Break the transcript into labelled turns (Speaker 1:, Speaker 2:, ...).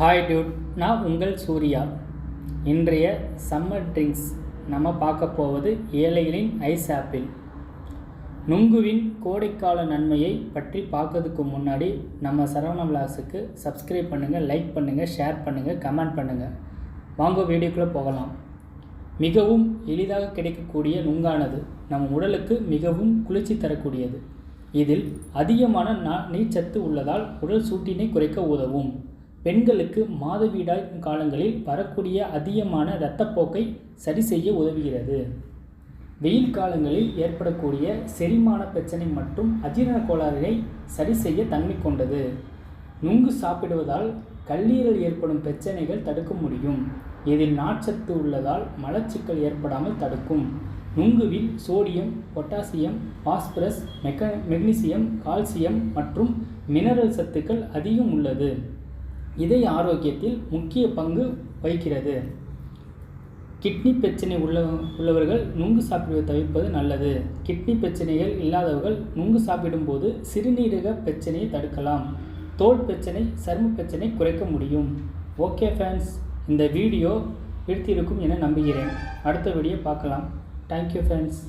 Speaker 1: Hi Dude நான் உங்கள் சூர்யா. இன்றைய சம்மர் ட்ரிங்க்ஸ் நம்ம பார்க்க போவது ஏழைகளின் ஐஸ் ஆப்பிள் நுங்குவின் கோடைக்கால நன்மையை பற்றி பார்க்கறதுக்கு முன்னாடி நம்ம சரவண விலாஸுக்கு சப்ஸ்கிரைப் பண்ணுங்கள் லைக் பண்ணுங்கள் ஷேர் பண்ணுங்கள் கமெண்ட் பண்ணுங்கள் வாங்க வீடியோக்குள்ளே போகலாம். மிகவும் எளிதாக கிடைக்கக்கூடிய நுங்கானது நம் உடலுக்கு மிகவும் குளிர்ச்சி தரக்கூடியது. இதில் அதிகமான நா- நீர்ச்சத்து உள்ளதால் உடல் சூட்டினை குறைக்க உதவும். பெண்களுக்கு மாதவிடாய் காலங்களில் வரக்கூடிய அதிகமான இரத்தப்போக்கை சரி செய்ய உதவுகிறது. வெயில் காலங்களில் ஏற்படக்கூடிய செரிமான பிரச்சனை மற்றும் அஜீரண கோளாறுகளை சரி செய்ய தன்மை கொண்டது. நுங்கு சாப்பிடுவதால் கல்லீரல் ஏற்படும் பிரச்சனைகள் தடுக்க முடியும். இதில் நார்ச்சத்து உள்ளதால் மலச்சிக்கல் ஏற்படாமல் தடுக்கும். நுங்குவில் சோடியம் பொட்டாசியம் பாஸ்பரஸ் மெக்க மெக்னீசியம் கால்சியம் மற்றும் மினரல் சத்துக்கள் அதிகம் உள்ளது. இதய ஆரோக்கியத்தில் முக்கிய பங்கு வகிக்கிறது. கிட்னி பிரச்சனை உள்ள உள்ளவர்கள் நுங்கு சாப்பிடுவதை தவிர்ப்பது நல்லது. கிட்னி பிரச்சனைகள் இல்லாதவர்கள் நுங்கு சாப்பிடும்போது சிறுநீரக பிரச்சனையை தடுக்கலாம். தோல் பிரச்சனை சரும பிரச்சனை குறைக்க முடியும். ஓகே ஃபேன்ஸ் இந்த வீடியோ பிடித்திருக்கும் என நம்புகிறேன். அடுத்த வீடியோ பார்க்கலாம். Thank you fans